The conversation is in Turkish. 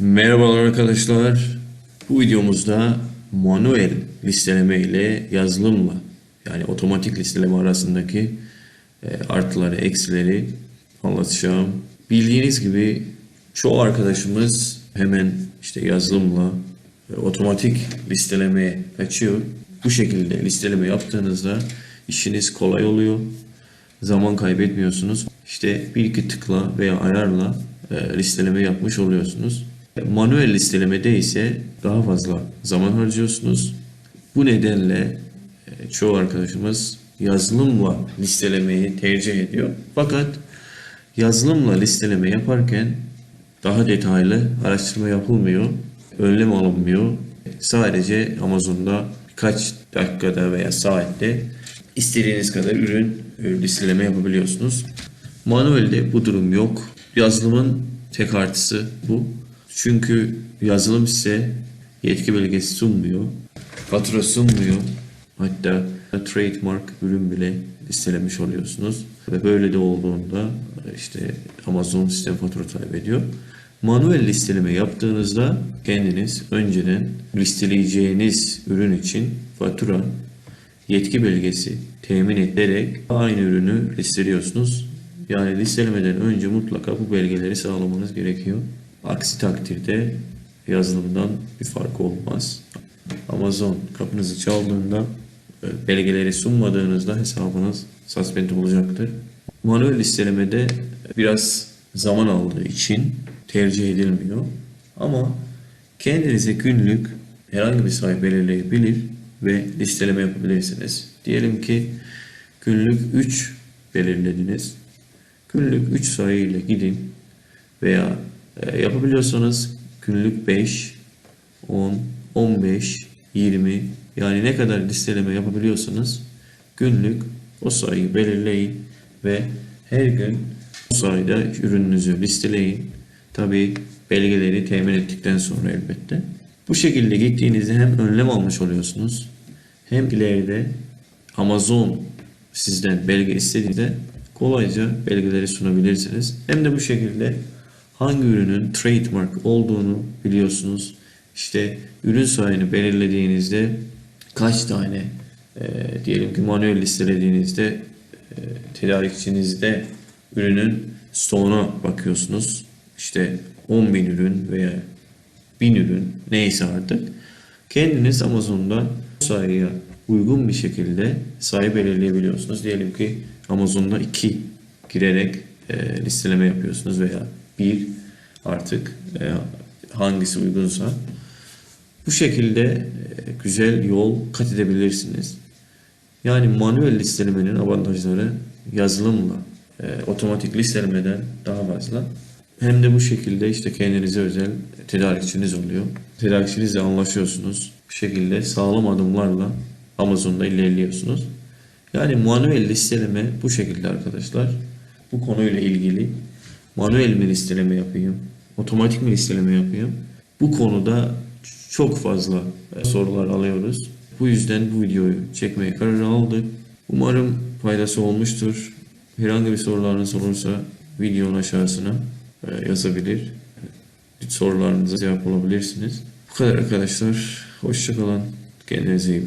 Merhabalar arkadaşlar. Bu videomuzda manuel listeleme ile yazılımla yani otomatik listeleme arasındaki e, artıları, eksileri anlatacağım. Bildiğiniz gibi çoğu arkadaşımız hemen işte yazılımla e, otomatik listelemeye kaçıyor. Bu şekilde listeleme yaptığınızda işiniz kolay oluyor. Zaman kaybetmiyorsunuz. İşte bir iki tıkla veya ayarla e, listeleme yapmış oluyorsunuz. Manuel listelemede ise daha fazla zaman harcıyorsunuz. Bu nedenle e, çoğu arkadaşımız yazılımla listelemeyi tercih ediyor. Fakat yazılımla listeleme yaparken daha detaylı araştırma yapılmıyor, önlem alınmıyor. Sadece Amazon'da birkaç dakikada veya saatte istediğiniz kadar ürün e, listeleme yapabiliyorsunuz. Manuelde bu durum yok. Yazılımın tek artısı bu. Çünkü yazılım size yetki belgesi sunmuyor, fatura sunmuyor. Hatta trademark ürün bile listelemiş oluyorsunuz. Ve böyle de olduğunda işte Amazon sistem fatura talep ediyor. Manuel listeleme yaptığınızda kendiniz önceden listeleyeceğiniz ürün için fatura, yetki belgesi temin ederek aynı ürünü listeliyorsunuz. Yani listelemeden önce mutlaka bu belgeleri sağlamanız gerekiyor. Aksi takdirde yazılımdan bir fark olmaz. Amazon kapınızı çaldığında e, belgeleri sunmadığınızda hesabınız suspend olacaktır. Manuel listelemede biraz zaman aldığı için tercih edilmiyor. Ama kendinize günlük herhangi bir sayı belirleyebilir ve listeleme yapabilirsiniz. Diyelim ki günlük 3 belirlediniz. Günlük 3 sayı ile gidin veya e, yapabiliyorsanız günlük 5, 10, 15, 20 yani ne kadar listeleme yapabiliyorsanız günlük o sayıyı belirleyin ve her gün o sayıda ürününüzü listeleyin. Tabi belgeleri temin ettikten sonra elbette. Bu şekilde gittiğinizde hem önlem almış oluyorsunuz hem ileride Amazon sizden belge istediğinde kolayca belgeleri sunabilirsiniz. Hem de bu şekilde hangi ürünün trademark olduğunu biliyorsunuz. İşte ürün sayını belirlediğinizde kaç tane e, diyelim ki manuel listelediğinizde e, tedarikçinizde ürünün stoğuna bakıyorsunuz. İşte 10 bin ürün veya 1000 ürün neyse artık kendiniz Amazon'da sayıya uygun bir şekilde sayı belirleyebiliyorsunuz. Diyelim ki Amazon'da 2 girerek e, listeleme yapıyorsunuz veya 1 artık e, hangisi uygunsa bu şekilde e, güzel yol kat edebilirsiniz. Yani manuel listelemenin avantajları yazılımla e, otomatik listelemeden daha fazla. Hem de bu şekilde işte kendinize özel tedarikçiniz oluyor. Tedarikçinizle anlaşıyorsunuz. Bu şekilde sağlam adımlarla Amazon'da ilerliyorsunuz. Yani manuel listeleme bu şekilde arkadaşlar. Bu konuyla ilgili manuel mi listeleme yapayım, otomatik mi listeleme yapayım? Bu konuda çok fazla e, sorular alıyoruz. Bu yüzden bu videoyu çekmeye karar aldık. Umarım faydası olmuştur. Herhangi bir sorularınız olursa videonun aşağısına e, yazabilir. Sorularınıza cevap alabilirsiniz. Bu kadar arkadaşlar. Hoşçakalın. Kendinize iyi bakın.